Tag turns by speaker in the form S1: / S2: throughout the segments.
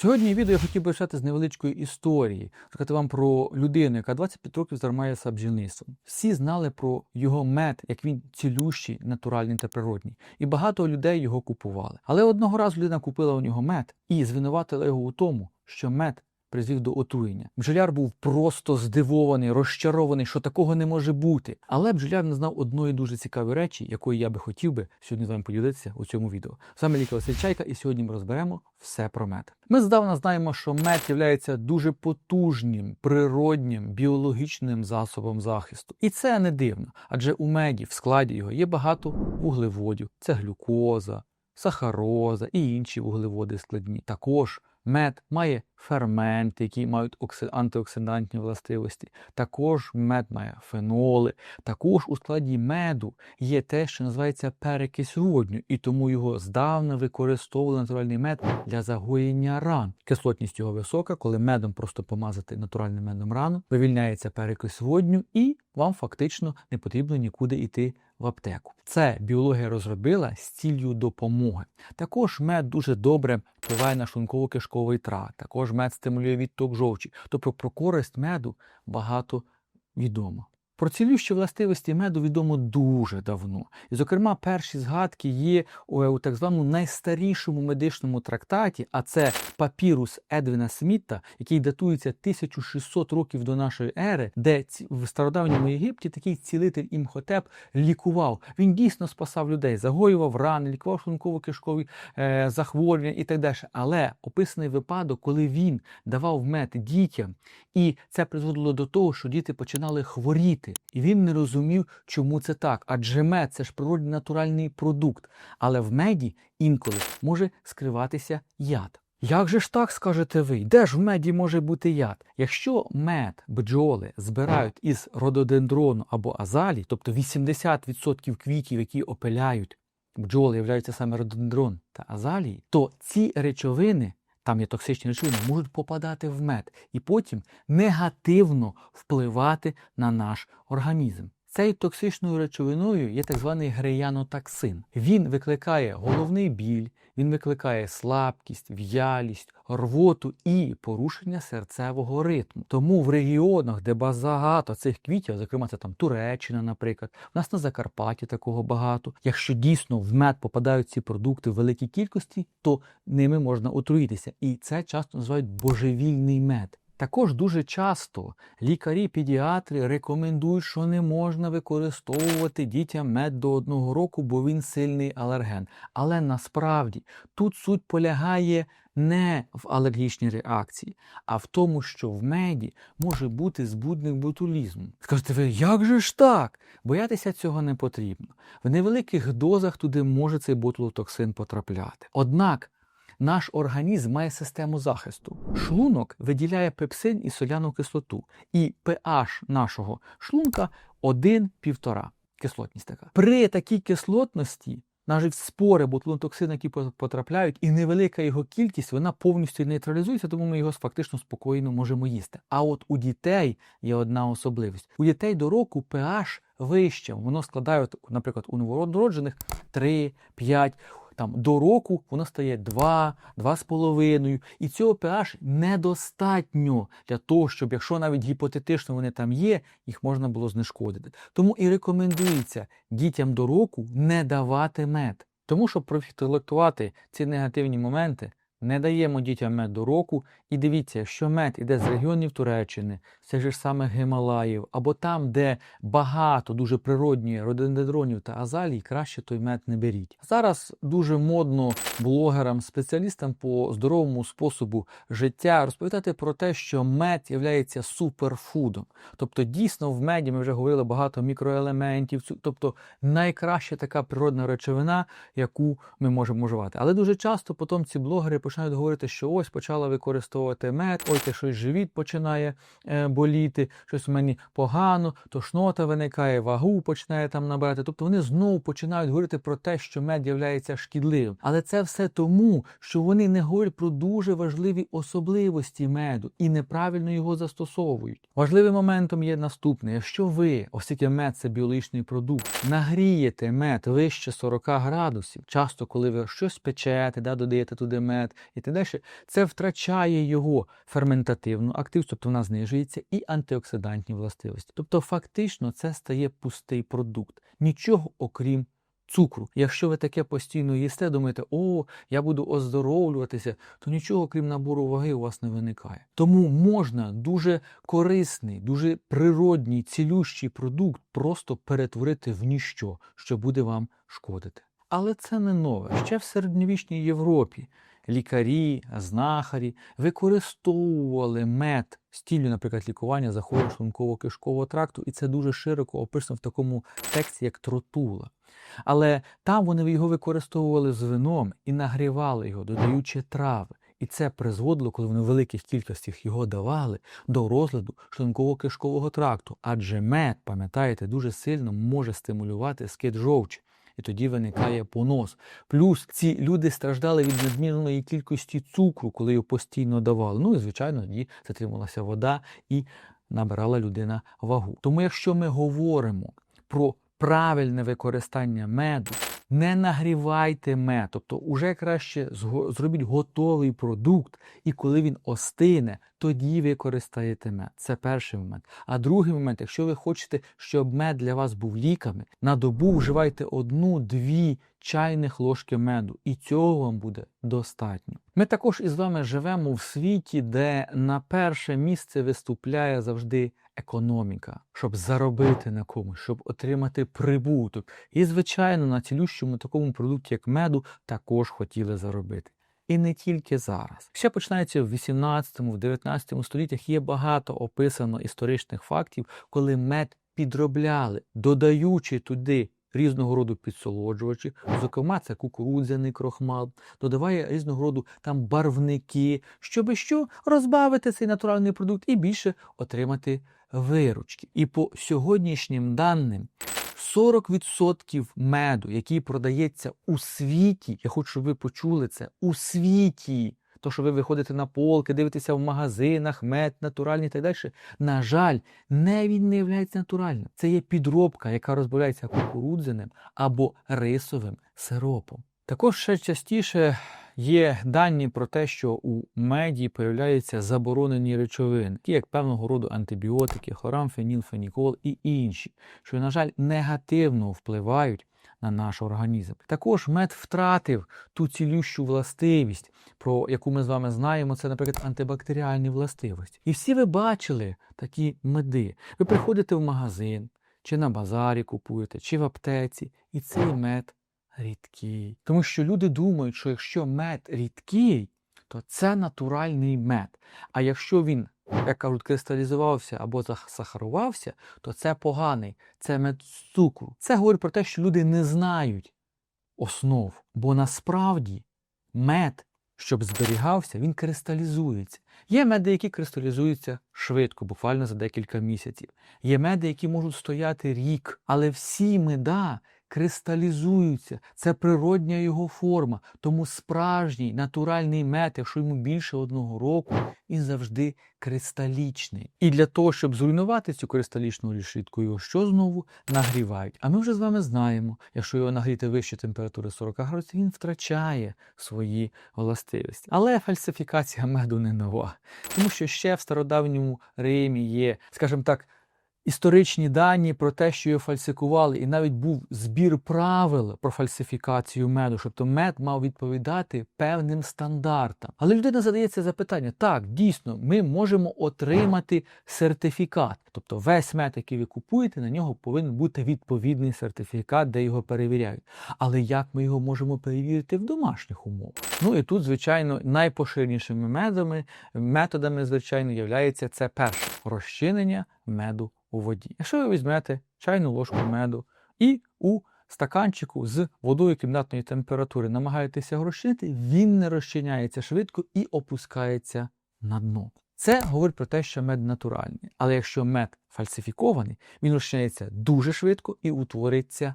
S1: Сьогодні відео я хотів би почати з невеличкої історії, сказати вам про людину, яка 25 років займається бджільництвом. Всі знали про його мед, як він цілющий, натуральний та природній. І багато людей його купували. Але одного разу людина купила у нього мед і звинуватила його у тому, що мед призвів до отруєння. Бджоляр був просто здивований, розчарований, що такого не може бути. Але бджоляр не знав одної дуже цікавої речі, якої я би хотів би сьогодні з вами поділитися у цьому відео. Саме лікар Василь Чайка, і сьогодні ми розберемо все про мед. Ми здавна знаємо, що мед є дуже потужним, природнім, біологічним засобом захисту. І це не дивно, адже у меді в складі його є багато вуглеводів, це глюкоза, сахароза і інші вуглеводи складні. Також Мед має ферменти, які мають антиоксидантні властивості. Також мед має феноли. Також у складі меду є те, що називається перекись водню, і тому його здавна використовували натуральний мед для загоєння ран. Кислотність його висока, коли медом просто помазати натуральним медом рану, вивільняється перекись водню, і вам фактично не потрібно нікуди йти в аптеку. Це біологія розробила з ціллю допомоги. Також мед дуже добре впливає на шлунково-кишковий тракт. Також мед стимулює відток жовчі. Тобто про користь меду багато відомо. Про цілющі властивості меду відомо дуже давно. І, зокрема, перші згадки є у, у так званому найстарішому медичному трактаті, а це папірус Едвіна Сміта, який датується 1600 років до нашої ери, де в стародавньому Єгипті такий цілитель імхотеп лікував. Він дійсно спасав людей, загоював рани, лікував шлунково-кишкові е, захворювання і так далі. Але описаний випадок, коли він давав мед дітям, і це призводило до того, що діти починали хворіти. І він не розумів, чому це так. Адже мед це ж природний натуральний продукт. Але в меді інколи може скриватися яд. Як же ж так скажете ви? Де ж в меді може бути яд? Якщо мед бджоли збирають із рододендрону або азалії, тобто 80% квітів, які опиляють бджоли, являються саме рододендрон та азалії, то ці речовини, там є токсичні речовини, можуть попадати в мед і потім негативно впливати на наш організм. Цією токсичною речовиною є так званий греянотоксин. Він викликає головний біль, він викликає слабкість, в'ялість, рвоту і порушення серцевого ритму. Тому в регіонах, де багато цих квітів, зокрема це там Туреччина, наприклад, у нас на Закарпатті такого багато. Якщо дійсно в мед попадають ці продукти в великій кількості, то ними можна отруїтися. І це часто називають божевільний мед. Також дуже часто лікарі-педіатри рекомендують, що не можна використовувати дітям мед до одного року, бо він сильний алерген. Але насправді тут суть полягає не в алергічній реакції, а в тому, що в меді може бути збудник ботулізму. Скажете ви, як же ж так? Боятися цього не потрібно. В невеликих дозах туди може цей ботулотоксин потрапляти. Однак наш організм має систему захисту. Шлунок виділяє пепсин і соляну кислоту, і pH нашого шлунка 1,5. Кислотність така. При такій кислотності навіть спори ботулотоксину, які по- потрапляють, і невелика його кількість, вона повністю нейтралізується, тому ми його фактично спокійно можемо їсти. А от у дітей є одна особливість: у дітей до року pH вище, воно складає, наприклад, у новороджених 3, 5, там до року воно стає 2, 2,5. І цього pH недостатньо для того, щоб якщо навіть гіпотетично вони там є, їх можна було знешкодити. Тому і рекомендується дітям до року не давати мед. Тому щоб профілактувати ці негативні моменти, не даємо дітям мед до року. І дивіться, якщо мед іде з регіонів Туреччини, це ж саме Гималаїв, або там, де багато дуже природньої рододендронів та азалій, краще той мед не беріть. Зараз дуже модно блогерам, спеціалістам по здоровому способу життя розповідати про те, що мед є суперфудом. Тобто, дійсно, в меді ми вже говорили багато мікроелементів, тобто найкраща така природна речовина, яку ми можемо вживати. Але дуже часто потім ці блогери починають говорити, що ось почала використовувати мед, ой, те щось живіт починає е, боліти, щось в мені погано, тошнота виникає, вагу починає там набирати. Тобто вони знову починають говорити про те, що мед є шкідливим. Але це все тому, що вони не говорять про дуже важливі особливості меду і неправильно його застосовують. Важливим моментом є наступне: якщо ви, оскільки мед це біологічний продукт, нагрієте мед вище 40 градусів, часто, коли ви щось печете, да, додаєте туди мед, і так далі, це втрачає його ферментативну активність, тобто вона знижується, і антиоксидантні властивості. Тобто, фактично, це стає пустий продукт. Нічого окрім цукру. Якщо ви таке постійно їсте, думаєте, о, я буду оздоровлюватися, то нічого крім набору ваги у вас не виникає. Тому можна дуже корисний, дуже природній, цілющий продукт просто перетворити в ніщо, що буде вам шкодити. Але це не нове. Ще в середньовічній Європі лікарі, знахарі використовували мед з ціллю, наприклад, лікування захворювань шлунково-кишкового тракту, і це дуже широко описано в такому тексті, як тротула. Але там вони його використовували з вином і нагрівали його, додаючи трави. І це призводило, коли вони в великих кількостях його давали, до розладу шлунково-кишкового тракту. Адже мед, пам'ятаєте, дуже сильно може стимулювати скид жовчі. І тоді виникає понос. Плюс ці люди страждали від надмірної кількості цукру, коли його постійно давали. Ну і, звичайно, тоді затрималася вода і набирала людина вагу. Тому, якщо ми говоримо про правильне використання меду, не нагрівайте мед, тобто уже краще зробіть готовий продукт, і коли він остине, тоді ви користаєте мед. Це перший момент. А другий момент, якщо ви хочете, щоб мед для вас був ліками, на добу вживайте одну-дві чайних ложки меду, і цього вам буде достатньо. Ми також із вами живемо в світі, де на перше місце виступляє завжди економіка, щоб заробити на комусь, щоб отримати прибуток. І, звичайно, на цілющому такому продукті, як меду, також хотіли заробити. І не тільки зараз. Ще починається в 18-19 століттях є багато описано історичних фактів, коли мед підробляли, додаючи туди різного роду підсолоджувачі, зокрема, це кукурудзяний крохмал, додаває різного роду там барвники, щоби що розбавити цей натуральний продукт і більше отримати виручки. І по сьогоднішнім даним 40% меду, який продається у світі, я хочу, щоб ви почули це, у світі. То, що ви виходите на полки, дивитеся в магазинах, мед, натуральний і так далі. На жаль, не він не є натуральним. Це є підробка, яка розбавляється кукурудзяним або рисовим сиропом. Також ще частіше Є дані про те, що у меді появляються заборонені речовини, як певного роду антибіотики, хлорам, фенілфенікол і інші, що, на жаль, негативно впливають на наш організм. Також мед втратив ту цілющу властивість, про яку ми з вами знаємо, це, наприклад, антибактеріальні властивості. І всі ви бачили такі меди. Ви приходите в магазин, чи на базарі купуєте, чи в аптеці, і цей мед рідкий. Тому що люди думають, що якщо мед рідкий, то це натуральний мед. А якщо він, як кажуть, кристалізувався або засахарувався, то це поганий, це мед з цукру. Це говорить про те, що люди не знають основ, бо насправді мед. Щоб зберігався, він кристалізується. Є меди, які кристалізуються швидко, буквально за декілька місяців. Є меди, які можуть стояти рік, але всі меда кристалізуються. Це природня його форма. Тому справжній натуральний мед, якщо йому більше одного року, він завжди кристалічний. І для того, щоб зруйнувати цю кристалічну решітку, його що знову нагрівають. А ми вже з вами знаємо, якщо його нагріти вище температури 40 градусів, він втрачає свої властивості. Але фальсифікація меду не нова, тому що ще в стародавньому Римі є, скажімо так історичні дані про те, що його фальсифікували, і навіть був збір правил про фальсифікацію меду, щоб то мед мав відповідати певним стандартам. Але людина задається запитання: так, дійсно, ми можемо отримати сертифікат. Тобто весь мед, який ви купуєте, на нього повинен бути відповідний сертифікат, де його перевіряють. Але як ми його можемо перевірити в домашніх умовах? Ну і тут, звичайно, найпоширенішими медами, методами, звичайно, являється це перше розчинення меду у воді. Якщо ви візьмете чайну ложку меду і у стаканчику з водою кімнатної температури намагаєтеся розчинити, він не розчиняється швидко і опускається на дно. Це говорить про те, що мед натуральний. Але якщо мед фальсифікований, він розчиняється дуже швидко і утвориться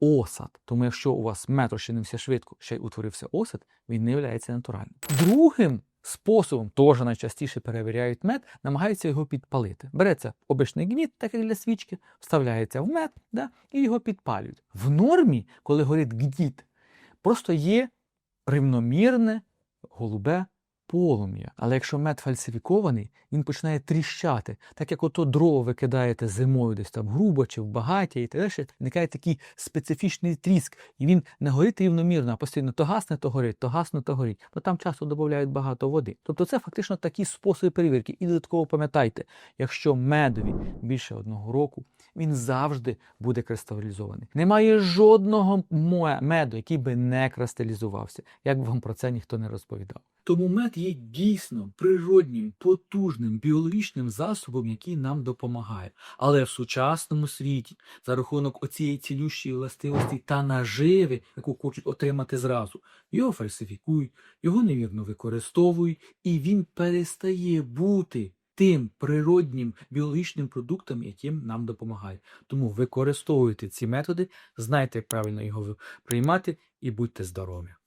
S1: осад. Тому якщо у вас мед розчинився швидко, ще й утворився осад, він не є натуральним. Другим способом, теж найчастіше перевіряють мед, намагаються його підпалити. Береться обичний гніт, так як для свічки, вставляється в мед да, і його підпалюють. В нормі, коли горить гніт, просто є рівномірне голубе полум'я. Але якщо мед фальсифікований, він починає тріщати. Так як ото дрова ви кидаєте зимою десь там грубо чи в багаття і так далі, виникає такий специфічний тріск, і він не горить рівномірно, а постійно то гасне, то горить, то гасне, то горить. Бо там часто додають багато води. Тобто це фактично такі способи перевірки. І додатково пам'ятайте, якщо медові більше одного року, він завжди буде кристалізований. Немає жодного меду, який би не кристалізувався, як би вам про це ніхто не розповідав. Тому мед є дійсно природнім, потужним біологічним засобом, який нам допомагає. Але в сучасному світі, за рахунок оцієї цілющої властивості та наживи, яку хочуть отримати зразу, його фальсифікують, його невірно використовують, і він перестає бути тим природнім біологічним продуктом, яким нам допомагає. Тому використовуйте ці методи, знайте, як правильно його приймати, і будьте здорові.